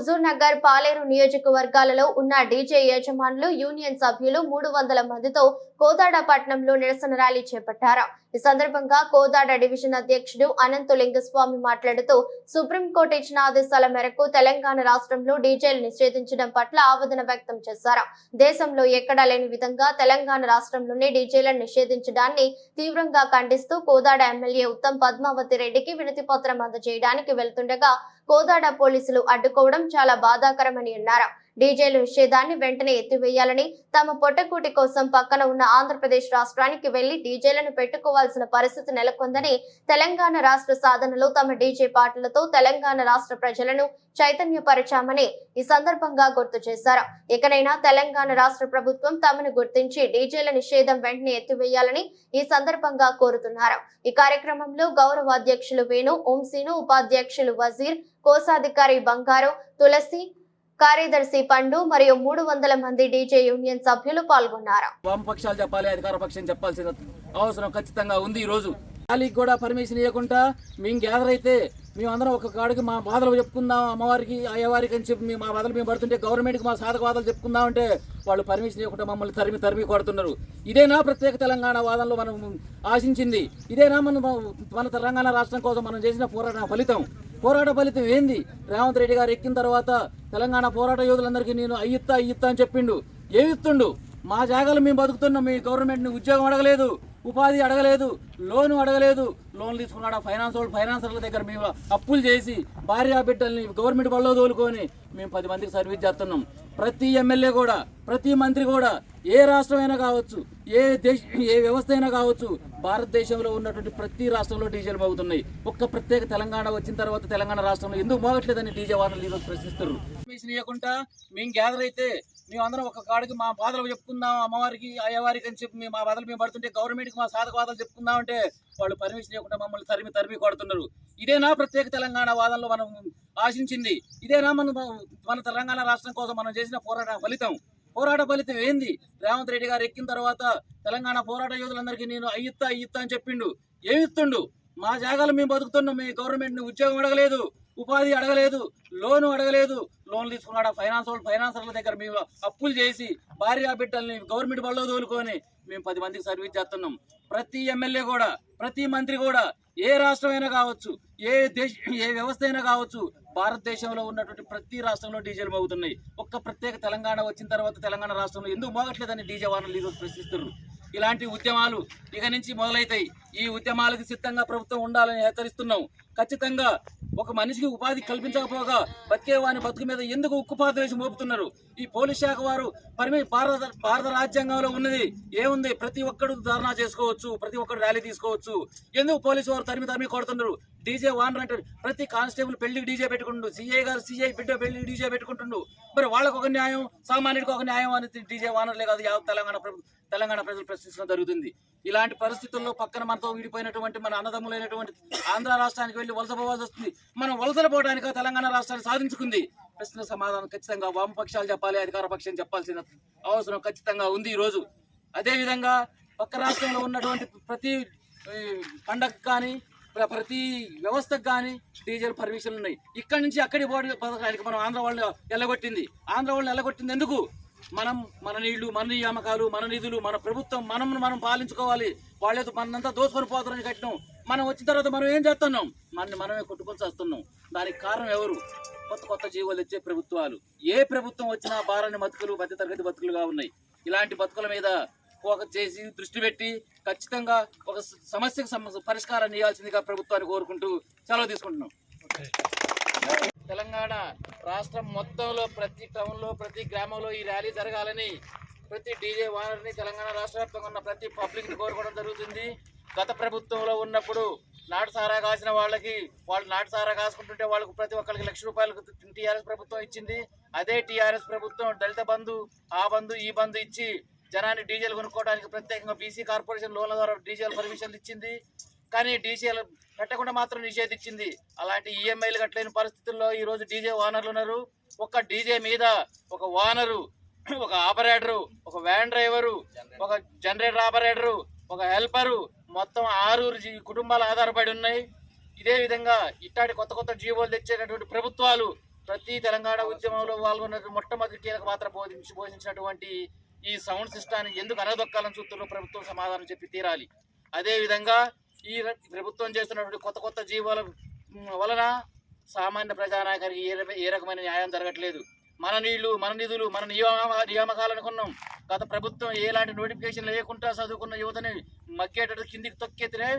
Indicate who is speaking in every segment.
Speaker 1: హుజూర్ నగర్ పాలేరు నియోజకవర్గాలలో ఉన్న డీజే యజమానులు యూనియన్ సభ్యులు మూడు వందల మందితో కోదాడ పట్టణంలో నిరసన ర్యాలీ చేపట్టారు. ఈ సందర్భంగా కోదాడ డివిజన్ అధ్యక్షుడు అనంత లింగస్వామి మాట్లాడుతూ సుప్రీంకోర్టు ఇచ్చిన ఆదేశాల మేరకు తెలంగాణ రాష్ట్రంలో డీజేలు నిషేధించడం పట్ల ఆవేదన వ్యక్తం చేశారు. దేశంలో ఎక్కడా లేని విధంగా తెలంగాణ రాష్ట్రంలోనే డీజేలను నిషేధించడాన్ని తీవ్రంగా ఖండిస్తూ కోదాడ ఎమ్మెల్యే ఉత్తమ్ పద్మావతి రెడ్డికి వినతి పత్రం అందజేయడానికి వెళ్తుండగా కోదాడ పోలీసులు అడ్డుకోవడం చాలా బాధాకరమని అన్నారు. డీజేలు నిషేధాన్ని వెంటనే ఎత్తివేయాలని తమ పొట్టకూటి కోసం పక్కన ఉన్న ఆంధ్రప్రదేశ్ రాష్ట్రానికి వెళ్ళి డీజేలను పెట్టుకోవాల్సిన పరిస్థితి నెలకొందని తెలంగాణ రాష్ట్ర సాధనలో తమ డీజే పాటలతో తెలంగాణ రాష్ట్ర ప్రజలను చైతన్యపరచామని ఈ సందర్భంగా గుర్తు చేశారు. ఇకనైనా తెలంగాణ రాష్ట్ర ప్రభుత్వం తమను గుర్తించి డీజేల నిషేధం వెంటనే ఎత్తివేయాలని ఈ సందర్భంగా కోరుతున్నారు. ఈ కార్యక్రమంలో గౌరవ అధ్యక్షులు వేణు ఓంసీను ఉపాధ్యక్షులు వజీర్ కోశాధికారి బంగారు తులసి కార్యదర్శి పండు మరియు మూడు వందల మంది డీజే యూనియన్ సభ్యులు పాల్గొన్నారు.
Speaker 2: వామపక్షాలు చెప్పాలి అధికార పక్షం చెప్పాల్సిన అవసరం ఖచ్చితంగా ఉంది ఈ రోజు. ఖాళీకి కూడా పర్మిషన్ ఇవ్వకుండా మేము గ్యాదర్ అయితే మేమందరం ఒక కాడికి మా బాధలు చెప్పుకుందాం అమ్మవారికి అయ్యవారికి అని చెప్పి మా బాధలు మేము పడుతుంటే గవర్నమెంట్కి మా సాధక బాధలు చెప్పుకుందాం అంటే వాళ్ళు పర్మిషన్ ఇవ్వకుండా మమ్మల్ని తరిమి తరిమి కొడుతున్నారు. ఇదేనా ప్రత్యేక తెలంగాణ వాదనలో మనం ఆశించింది? ఇదేనా మనం మన తెలంగాణ రాష్ట్రం కోసం మనం చేసిన పోరాట ఫలితం? పోరాట ఫలితం ఏంది? రేవంత్ రెడ్డి గారు ఎక్కిన తర్వాత తెలంగాణ పోరాట యోధులందరికీ నేను అయ్యిత్తా అయ్యిత్తా అని చెప్పిండు. ఏమిస్తుండు మా జాగాలు మేము బతుకుతున్నాం మీ గవర్నమెంట్ని ఉద్యోగం అడగలేదు. ఉపాధి అడగలేదు లోను అడగలేదు. లోన్ తీసుకున్నాడు? ఫైనాన్స్ వాళ్ళు ఫైనాన్సర్ల దగ్గర మేము అప్పులు చేసి భార్య బిడ్డల్ని గవర్నమెంట్ బల్లో తోలుకొని మేము పది మందికి సర్వీస్ చేస్తున్నాం. ప్రతి ఎమ్మెల్యే కూడా ప్రతి మంత్రి కూడా ఏ రాష్ట్రమైనా కావచ్చు ఏ దేశ ఏ వ్యవస్థ అయినా కావచ్చు భారతదేశంలో ఉన్నటువంటి ప్రతి రాష్ట్రంలో డీజేలు మోగుతున్నాయి. ఒక్క ప్రత్యేక తెలంగాణ వచ్చిన తర్వాత తెలంగాణ రాష్ట్రంలో ఎందుకు మోగట్లేదని డీజే వాదనలు ఈరోజు ప్రశ్నిస్తారు ఇవ్వకుండా మేము గ్యాదర్ అయితే మేమందరం ఒక కాడికి మా బాధలు చెప్పుకుందాం అమ్మవారికి అయ్యవారికి అని చెప్పి మా బాధలు మేము పడుతుంటే గవర్నమెంట్కి మా సాధక బాధలు చెప్పుకుందాం అంటే వాళ్ళు పర్మిషన్ ఇవ్వకుండా మమ్మల్ని తరిమి తరిమి కొడుతున్నారు. ఇదేనా ప్రత్యేక తెలంగాణ వాదనలో మనం ఆశించింది? ఇదేనా మనం మన తెలంగాణ రాష్ట్రం కోసం మనం చేసిన పోరాట ఫలితం? పోరాట ఫలితం ఏంది? రేవంత్ రెడ్డి గారు ఎక్కిన తర్వాత తెలంగాణ పోరాట యోధులందరికీ నేను అయ్యిత్తా అయ్యిత్తా అని చెప్పిండు. ఏమిత్తుండు? మా జాగాలు మేము బతుకుతున్నాం మీ గవర్నమెంట్ ఉద్యోగం అడగలేదు. ఉపాధి అడగలేదు లోను అడగలేదు. లోన్ తీసుకున్నాడు? ఫైనాన్స్ వాళ్ళు ఫైనాన్సర్ల దగ్గర మేము అప్పులు చేసి భార్య బిడ్డల్ని గవర్నమెంట్ బళ్ళో తోలుకొని మేము పది మందికి సర్వీస్ చేస్తున్నాం. ప్రతి ఎమ్మెల్యే కూడా ప్రతి మంత్రి కూడా ఏ రాష్ట్రమైనా కావచ్చు ఏ దేశ ఏ వ్యవస్థ అయినా కావచ్చు భారతదేశంలో ఉన్నటువంటి ప్రతి రాష్ట్రంలో డీజేలు మోగుతున్నాయి. ఒక్క ప్రత్యేక తెలంగాణ వచ్చిన తర్వాత తెలంగాణ రాష్ట్రంలో ఎందుకు మోగట్లేదని డీజే వాహనాలు ఈరోజు ప్రశ్నిస్తున్నారు. ఇలాంటి ఉద్యమాలు ఇక నుంచి మొదలైతాయి. ఈ ఉద్యమాలకు సిద్ధంగా ప్రభుత్వం ఉండాలని హెచ్చరిస్తున్నాం. ఖచ్చితంగా ఒక మనిషికి ఉపాధి కల్పించకపోగా బతికే వాని బతుకు మీద ఎందుకు ఉక్కుపాత వేసి మోపుతున్నారు? ఈ పోలీస్ శాఖ వారు పరిమి భారత భారత రాజ్యాంగంలో ఉన్నది ఏముంది? ప్రతి ఒక్కరు ధర్నా చేసుకోవచ్చు ప్రతి ఒక్కరు ర్యాలీ తీసుకోవచ్చు. ఎందుకు పోలీసు వారు తరిమి తరిమి కొడుతున్నారు? డీజే వానర్ అంటే ప్రతి కానిస్టేబుల్ పెళ్ళికి డీజే పెట్టుకుంటుండు. సీఐ గారు సీఐ బిడ్డ పెళ్ళికి డీజే పెట్టుకుంటుండు. మరి వాళ్ళకు ఒక న్యాయం సామాన్యుడికి ఒక న్యాయం అనేది డీజే వానర్లే కాదు యావత్ తెలంగాణ తెలంగాణ ప్రజలు ప్రశ్నించడం జరుగుతుంది. ఇలాంటి పరిస్థితుల్లో పక్కన మనతో విడిపోయినటువంటి మన అన్నదమ్ములైనటువంటి ఆంధ్ర రాష్ట్రానికి వెళ్ళి వలస పోవాల్సి వస్తుంది. మనం వలసలు పోవడానికి తెలంగాణ రాష్ట్రాన్ని సాధించుకుంది. ప్రశ్న సమాధానం ఖచ్చితంగా వామపక్షాలు చెప్పాలి అధికార పక్షం చెప్పాల్సిన అవసరం ఖచ్చితంగా ఉంది ఈరోజు. అదేవిధంగా పక్క రాష్ట్రంలో ఉన్నటువంటి ప్రతి ఈ, పండగకు కానీ ప్ర- ప్రతి వ్యవస్థకు కానీ డీజిల్ పర్మిషన్లు ఉన్నాయి. ఇక్కడి నుంచి అక్కడి పోటీ పథకానికి మనం ఆంధ్ర వాళ్ళు ఎల్లగొట్టింది. ఆంధ్ర వాళ్ళు ఎల్లగొట్టింది ఎందుకు? మనం మన నీళ్ళు మన నియామకాలు మన నిధులు మన ప్రభుత్వం మనం మనం పాలించుకోవాలి. వాళ్ళేదో మనంతా దోసుకొని పోతారని కట్టినాం. మనం వచ్చిన తర్వాత మనం ఏం చేస్తున్నాం? మనని మనమే కొట్టుకొని చేస్తున్నాం. దానికి కారణం ఎవరు? కొత్త కొత్త జీవోలు ఇచ్చే ప్రభుత్వాలు. ఏ ప్రభుత్వం వచ్చినా భారాన్ని బతుకులు మధ్యతరగతి బతుకులుగా ఉన్నాయి. ఇలాంటి బతుకుల మీద ఒక చేసి దృష్టి పెట్టి ఖచ్చితంగా ఒక సమస్యకు పరిష్కారం చేయాల్సిందిగా ప్రభుత్వాన్ని కోరుకుంటూ సెలవు తీసుకుంటున్నాం. తెలంగాణ రాష్ట్రం మొత్తంలో ప్రతి టౌన్లో ప్రతి గ్రామంలో ఈ ర్యాలీ జరగాలని ప్రతి డీజే వానర్ని తెలంగాణ రాష్ట్ర వ్యాప్తంగా ఉన్న ప్రతి పబ్లిక్ని కోరుకోవడం జరుగుతుంది. గత ప్రభుత్వంలో ఉన్నప్పుడు నాటు సారా కాసిన వాళ్ళకి వాళ్ళు నాటు సారా కాసుకుంటుంటే వాళ్ళకు ప్రతి ఒక్కరికి లక్ష రూపాయలు టీఆర్ఎస్ ప్రభుత్వం ఇచ్చింది. అదే టీఆర్ఎస్ ప్రభుత్వం దళిత బంధు ఆ బంధు ఈ బంధు ఇచ్చి జనాన్ని డీజిల్ కొనుక్కోవడానికి ప్రత్యేకంగా బీసీ కార్పొరేషన్ లోన్ల ద్వారా డీజిల్ పర్మిషన్లు ఇచ్చింది. కానీ డీజేలు పెట్టకుండా మాత్రం నిషేధించింది. అలాంటి ఈఎంఐలు కట్టలేని పరిస్థితుల్లో ఈ రోజు డీజే ఓనర్లు ఉన్నారు. ఒక డీజే మీద ఒక ఓనరు ఒక ఆపరేటరు ఒక వ్యాన్ డ్రైవరు ఒక జనరేటర్ ఆపరేటరు ఒక హెల్పరు మొత్తం ఆరుగురు కుటుంబాలు ఆధారపడి ఉన్నాయి. ఇదే విధంగా ఇట్లాంటి కొత్త కొత్త జీవోలు తెచ్చేటటువంటి ప్రభుత్వాలు ప్రతి తెలంగాణ ఉద్యమంలో పాల్గొన్నటువంటి మొట్టమొదటి కీలక పాత్ర బోధించి పోషించినటువంటి ఈ సౌండ్ సిస్టాన్ని ఎందుకు అనదొక్కాలని చూస్తున్న ప్రభుత్వం సమాధానం చెప్పి తీరాలి. అదేవిధంగా ఈ ప్రభుత్వం చేస్తున్నటువంటి కొత్త కొత్త జీవోల వలన సామాన్య ప్రజానాయకానికి ఏ ఏ రకమైన న్యాయం జరగట్లేదు. మన నీళ్ళు మన నిధులు మన నియామ నియామకాలు అనుకున్నాం. గత ప్రభుత్వం ఎలాంటి నోటిఫికేషన్ లేకుండా చదువుకున్న యువతని మగ్గేటట్టు కిందికి తొక్కెత్తినే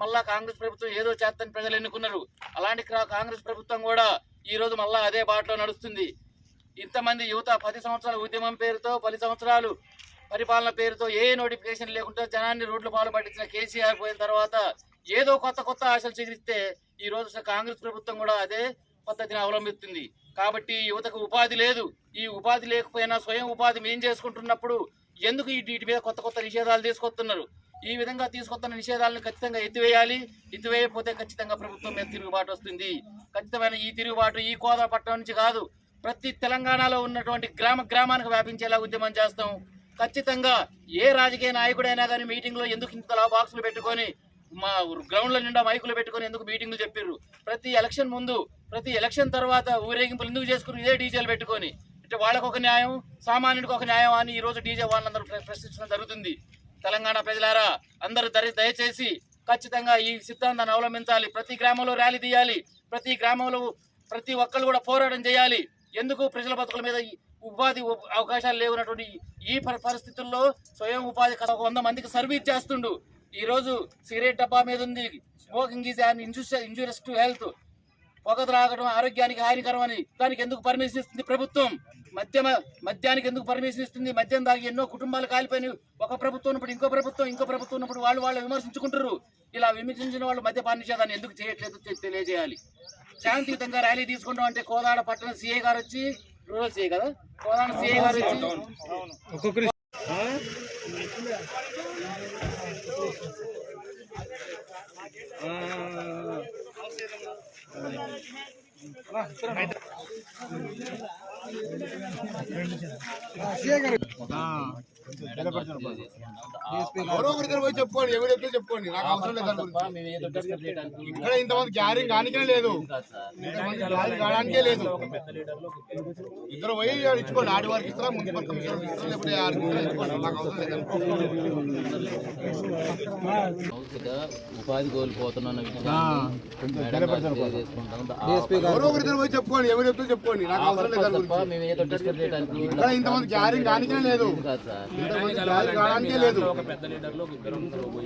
Speaker 2: మళ్ళా కాంగ్రెస్ ప్రభుత్వం ఏదో చేస్తని ప్రజలు ఎన్నుకున్నారు. అలాంటి కాంగ్రెస్ ప్రభుత్వం కూడా ఈ రోజు మళ్ళా అదే బాటలో నడుస్తుంది. ఇంతమంది యువత పది సంవత్సరాల ఉద్యమం పేరుతో పది సంవత్సరాలు పరిపాలన పేరుతో ఏ నోటిఫికేషన్ లేకుండా జనాన్ని రోడ్లు పాలు పట్టించిన కేసీఆర్ పోయిన తర్వాత ఏదో కొత్త కొత్త ఆశలు చిగిరిస్తే ఈ రోజు కాంగ్రెస్ ప్రభుత్వం కూడా అదే పద్ధతిని అవలంబిస్తుంది. కాబట్టి యువతకు ఉపాధి లేదు. ఈ ఉపాధి లేకపోయినా స్వయం ఉపాధి మేం చేసుకుంటున్నప్పుడు ఎందుకు ఈ వీటి మీద కొత్త కొత్త నిషేధాలు తీసుకొస్తున్నారు? ఈ విధంగా తీసుకొస్తున్న నిషేధాలను ఖచ్చితంగా ఎత్తివేయాలి. ఎత్తివేయకపోతే ఖచ్చితంగా ప్రభుత్వం మీద తిరుగుబాటు వస్తుంది. ఖచ్చితమైన ఈ తిరుగుబాటు ఈ కోదాపట్నం నుంచి కాదు. ప్రతి తెలంగాణలో ఉన్నటువంటి గ్రామ గ్రామానికి వ్యాపించేలా ఉద్యమం చేస్తాం. ఖచ్చితంగా ఏ రాజకీయ నాయకుడైనా కానీ మీటింగ్లో ఎందుకు ఇంతలా బాక్సులు పెట్టుకొని మా గ్రౌండ్ల నిండా మైకులు పెట్టుకొని ఎందుకు మీటింగ్లు చెప్పారు ప్రతి ఎలక్షన్ ముందు ప్రతి ఎలక్షన్ తర్వాత ఊరేగింపులు ఎందుకు చేసుకుని ఇదే డీజేలు పెట్టుకొని? అంటే వాళ్ళకు ఒక న్యాయం సామాన్యుడికి ఒక న్యాయం అని ఈ రోజు డీజే వాళ్ళందరూ ప్రశ్నించడం జరుగుతుంది. తెలంగాణ ప్రజలారా అందరూ దరి దయచేసి ఖచ్చితంగా ఈ సిద్ధాంతాన్ని అవలంబించాలి. ప్రతి గ్రామంలో ర్యాలీ తీయాలి. ప్రతి గ్రామంలో ప్రతి ఒక్కళ్ళు కూడా పోరాటం చేయాలి. ఎందుకు ప్రజల బతుకుల మీద ఈ ఉపాధి అవకాశాలు లేవునటువంటి ఈ పరి- పరిస్థితుల్లో స్వయం ఉపాధి ఒక వంద మందికి సర్వీస్ చేస్తుండు. ఈ రోజు సిగరెట్ డబ్బా మీద ఉంది. Smoking is and injurious to health పొగ త్రాగడం ఆరోగ్యానికి హానికరం అని దానికి ఎందుకు పర్మిషన్ ఇస్తుంది ప్రభుత్వం? మద్యమ మద్యానికి ఎందుకు పర్మిషన్ ఇస్తుంది? మద్యం తాగి ఎన్నో కుటుంబాలు కాలిపోయినాయి ఒక ప్రభుత్వం ఉన్నప్పుడు ఇంకో ప్రభుత్వం ఇంకో ప్రభుత్వం ఉన్నప్పుడు వాళ్ళు వాళ్ళు విమర్శించుకుంటారు ఇలా విమర్శించిన వాళ్ళు మద్యపాన నిషేధాన్ని ఎందుకు చేయట్లేదు తెలియజేయాలి. శాంతియుతంగా ర్యాలీ తీసుకుంటాం అంటే కోదాడ పట్టణ సిఐ గారు వచ్చి రూరల్ సీఏ కదా? కోదాడ సిఐ గారు వచ్చి
Speaker 3: हाँ ఎవరో పోయి చెప్పుకోండి ఎవరు చెప్తే చెప్పుకోండి నాకు అవసరం లేదు ఇక్కడ ఇంతమంది గ్యారింగ్ కానికే లేదు. గ్యారింగ్ కావడానికే లేదు. ఇద్దరు పోయి ఇచ్చుకోండి. ఆడి వారికి ఇస్తారా మున్సిపల్ కమిషనర్ ఇస్తారా లేకపోతే నాకు అవసరం లేదు.
Speaker 2: ఉపాధి కోల్పోతున్న
Speaker 3: చెప్పుకోండి ఎవరు చెప్తే చెప్పుకోండి నాకు అవసరం లేదు
Speaker 2: మేము ఏదో డిస్కస్ చేయడానికి
Speaker 3: ఇంతమంది గ్యారింగ్ కానికే లేదు. లేదు.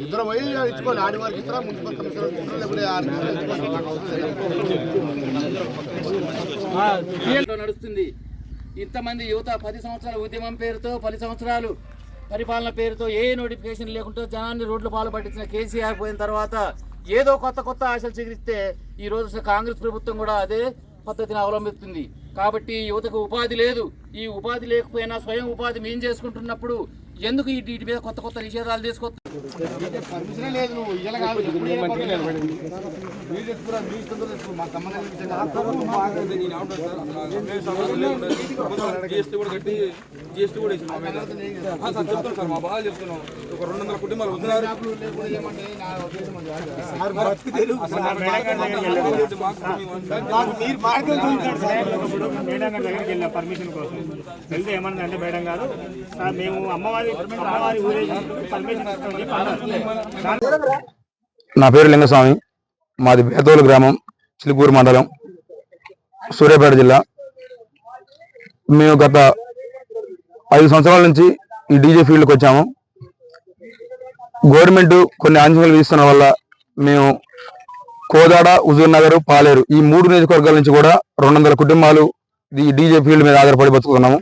Speaker 3: ఇద్దరు పోయి ఇచ్చుకోండి. ఆడి వారికి ఇస్తారా? మున్సిపల్ కమిషనర్
Speaker 2: నడుస్తుంది. ఇంతమంది యువత పది సంవత్సరాల ఉద్యమం పేరుతో పది సంవత్సరాలు పరిపాలన పేరుతో ఏ నోటిఫికేషన్ లేకుండా జనాన్ని రోడ్లు పాలు పట్టించిన కేసీఆర్ పోయిన తర్వాత ఏదో కొత్త కొత్త ఆశలు చిగిరిస్తే ఈ రోజు కాంగ్రెస్ ప్రభుత్వం కూడా అదే పద్ధతిని అవలంబిస్తుంది. కాబట్టి యువతకు ఉపాధి లేదు. ఈ ఉపాధి లేకపోయినా స్వయం ఉపాధి మేం చేసుకుంటున్నప్పుడు ఎందుకు ఈ వీటి మీద కొత్త కొత్త నిషేధాలు తీసుకొస్తారు
Speaker 4: జిఎస్టీ కూడా కట్టి జిఎస్టీ కూడా వేసింది మా మీద. ఆ, సార్ చెప్తున్నాం సార్ మా బాగా చెప్తున్నాం. ఒక రెండు వందల కుటుంబాలు
Speaker 5: దగ్గరికి వెళ్ళిన పర్మిషన్ కోసం. వెళ్తే ఏమన్నా అంటే మేడం గారు సార్ మేము అమ్మవారి అమ్మవారి ఊరేగి పర్మిషన్ అన్నారు.
Speaker 6: నా పేరు లింగస్వామి. మాది బేతోలు గ్రామం చిలుకూరు మండలం సూర్యాపేట జిల్లా. మేము గత ఐదు సంవత్సరాల నుంచి ఈ డీజే ఫీల్డ్కి వచ్చాము. గవర్నమెంట్ కొన్ని ఆంక్షలు విధిస్తున్న వల్ల మేము కోదాడ హుజూర్ నగర్ పాలేరు ఈ మూడు నియోజకవర్గాల నుంచి కూడా రెండు కుటుంబాలు ఈ డీజే ఫీల్డ్ మీద ఆధారపడి బతుకుతున్నాము.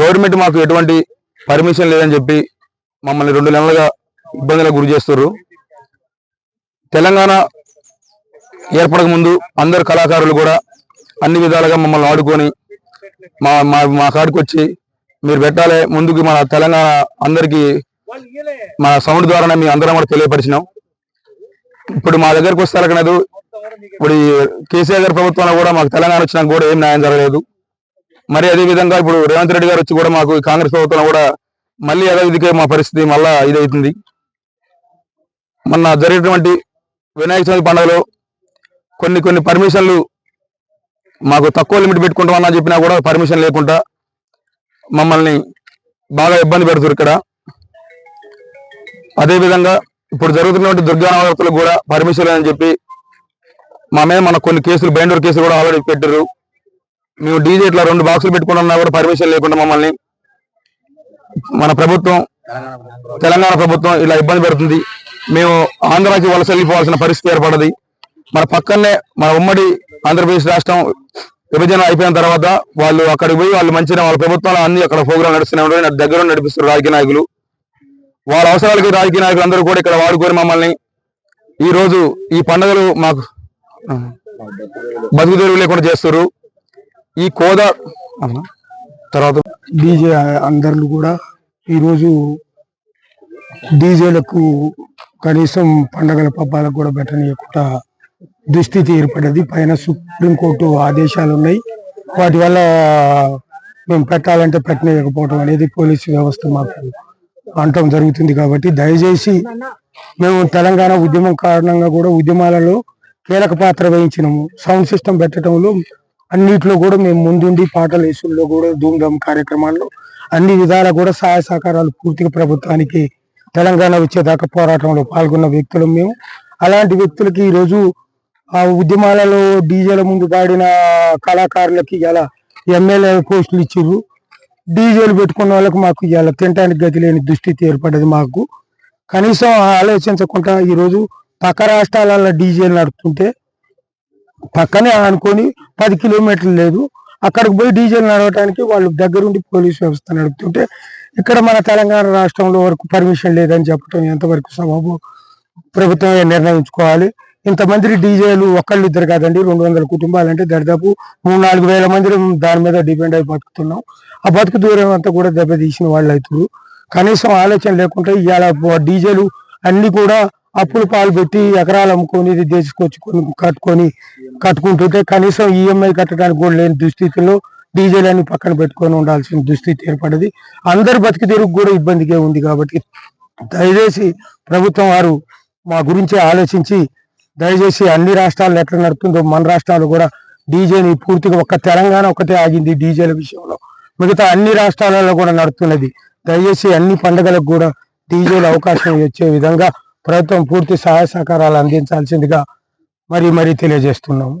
Speaker 6: గవర్నమెంట్ మాకు ఎటువంటి పర్మిషన్ లేదని చెప్పి మమ్మల్ని రెండు నెలలుగా ఇబ్బందులకు గురి చేస్తున్నారు తెలంగాణ ఏర్పడక ముందు అందరు కళాకారులు కూడా అన్ని విధాలుగా మమ్మల్ని ఆడుకొని మా మా మా కాడికి వచ్చి మీరు పెట్టాలి ముందుకు మన తెలంగాణ అందరికీ మన సౌండ్ ద్వారానే మీ అందరం కూడా తెలియపరిచినాం. ఇప్పుడు మా దగ్గరకు వస్తే అలకలేదు ఇప్పుడు ఈ కేసీఆర్ గారి ప్రభుత్వంలో కూడా మాకు తెలంగాణ వచ్చినాక కూడా ఏం న్యాయం జరగలేదు. మరి అదే విధంగా ఇప్పుడు రేవంత్ రెడ్డి గారు వచ్చి కూడా మాకు కాంగ్రెస్ ప్రభుత్వంలో కూడా మళ్ళీ యథావిధిగా మా పరిస్థితి మళ్ళా ఇదవుతుంది. మొన్న జరిగినటువంటి వినాయక చవితి పండుగలో కొన్ని కొన్ని పర్మిషన్లు మాకు తక్కువ లిమిట్ పెట్టుకుంటామని చెప్పినా కూడా పర్మిషన్ లేకుండా మమ్మల్ని బాగా ఇబ్బంది పెడుతున్నారు ఇక్కడ. అదేవిధంగా ఇప్పుడు జరుగుతున్నటువంటి దుర్గా కూడా పర్మిషన్ లేదని చెప్పి మా మీద మన కొన్ని కేసులు బైండూర్ కేసులు కూడా ఆల్రెడీ పెట్టారు మేము డీజే ఇట్లా రెండు బాక్సులు పెట్టుకున్నా కూడా పర్మిషన్ లేకుండా మమ్మల్ని మన ప్రభుత్వం తెలంగాణ ప్రభుత్వం ఇలా ఇబ్బంది పెడుతుంది. మేము ఆంధ్రాకి వలస వెళ్ళిపోవాల్సిన పరిస్థితి ఏర్పడది. మన పక్కనే మన ఉమ్మడి ఆంధ్రప్రదేశ్ రాష్ట్రం విభజన అయిపోయిన తర్వాత వాళ్ళు అక్కడికి పోయి వాళ్ళు మంచిగా వాళ్ళ ప్రభుత్వంలో అన్ని అక్కడ ప్రోగ్రాం నడుస్తున్నాయి నా దగ్గర నడిపిస్తారు రాజకీయ నాయకులు. వాళ్ళ అవసరాలకి రాజకీయ నాయకులు అందరూ కూడా ఇక్కడ వాడుకొని మమ్మల్ని. ఈ రోజు ఈ పండుగలు మాకు బతుకు తెరువు లేకుండా చేస్తారు ఈ కోదా అవునా? తర్వాత
Speaker 7: డీజే అందరు కూడా ఈరోజు డీజేలకు కనీసం పండగల పబ్బాలకు కూడా పెట్టనీయకుండా దుస్థితి ఏర్పడ్డది పైన సుప్రీంకోర్టు ఆదేశాలు ఉన్నాయి. వాటి వల్ల మేము పెట్టాలంటే పెట్టనీయకపోవడం అనేది పోలీసు వ్యవస్థ మాకు అంటం జరుగుతుంది కాబట్టి దయచేసి మేము తెలంగాణ ఉద్యమం కారణంగా కూడా ఉద్యమాలలో కీలక పాత్ర వహించినాము. సౌండ్ సిస్టమ్ పెట్టడంలో అన్నిట్లో కూడా మేము ముందుండి పాటల వేసుల్లో కూడా ధూమ్ధామ్ కార్యక్రమాల్లో అన్ని విధాలా కూడా సహాయ సహకారాలు పూర్తిగా ప్రభుత్వానికి తెలంగాణ వచ్చేదాకా పోరాటంలో పాల్గొన్న వ్యక్తులు మేము. అలాంటి వ్యక్తులకి ఈరోజు ఆ ఉద్యమాలలో డీజేల ముందు పాడిన కళాకారులకి ఇలా ఎమ్మెల్యే పోస్టులు ఇచ్చిర్రు. డీజేలు పెట్టుకున్న వాళ్ళకి మాకు ఇలా తినడానికి గతి లేని దుస్థితి ఏర్పడ్డది మాకు. కనీసం ఆలోచించకుండా ఈరోజు పక్క రాష్ట్రాలలో డీజేలు నడుపుతుంటే పక్కనే అనుకొని పది కిలోమీటర్లు లేదు. అక్కడికి పోయి డీజిల్ నడవటానికి వాళ్ళు దగ్గరుండి పోలీస్ వ్యవస్థ నడుపుతుంటే ఇక్కడ మన తెలంగాణ రాష్ట్రంలో వరకు పర్మిషన్ లేదని చెప్పడం ఎంతవరకు సబబు ప్రభుత్వమే నిర్ణయించుకోవాలి? ఇంతమంది డీజేలు ఒకళ్ళు ఇద్దరు కాదండి రెండు వందల కుటుంబాలు అంటే దాదాపు మూడు నాలుగు వేల మంది దాని మీద డిపెండ్ అయి బతుకుతున్నాం. ఆ బతుకు దూరం అంతా కూడా దెబ్బతీసిన వాళ్ళు అవుతారు కనీసం ఆలోచన లేకుండా ఇవాళ డీజేలు అన్ని కూడా అప్పులు పాలు పెట్టి ఎకరాలు అమ్ముకొని ఇది తీసుకొచ్చుకొని కట్టుకొని కట్టుకుంటుంటే కనీసం ఈఎంఐ కట్టడానికి కూడా లేని దుస్థితిలో డీజేలు అన్ని పక్కన పెట్టుకొని ఉండాల్సిన దుస్థితి ఏర్పడింది. అందరి బతికి తెరుగు కూడా ఇబ్బందిగా ఉంది కాబట్టి దయచేసి ప్రభుత్వం వారు మా గురించి ఆలోచించి దయచేసి అన్ని రాష్ట్రాలు ఎట్లా నడుతుందో మన రాష్ట్రాలు కూడా డీజేని పూర్తిగా ఒక్క తెలంగాణ ఒకటే ఆగింది డీజేల విషయంలో. మిగతా అన్ని రాష్ట్రాలలో కూడా నడుతున్నది దయచేసి అన్ని పండుగలకు కూడా డీజేలు అవకాశం వచ్చే విధంగా ప్రభుత్వం పూర్తి సహాయ సహకారాలు అందించాల్సిందిగా మరి మరి తెలియజేస్తున్నాము.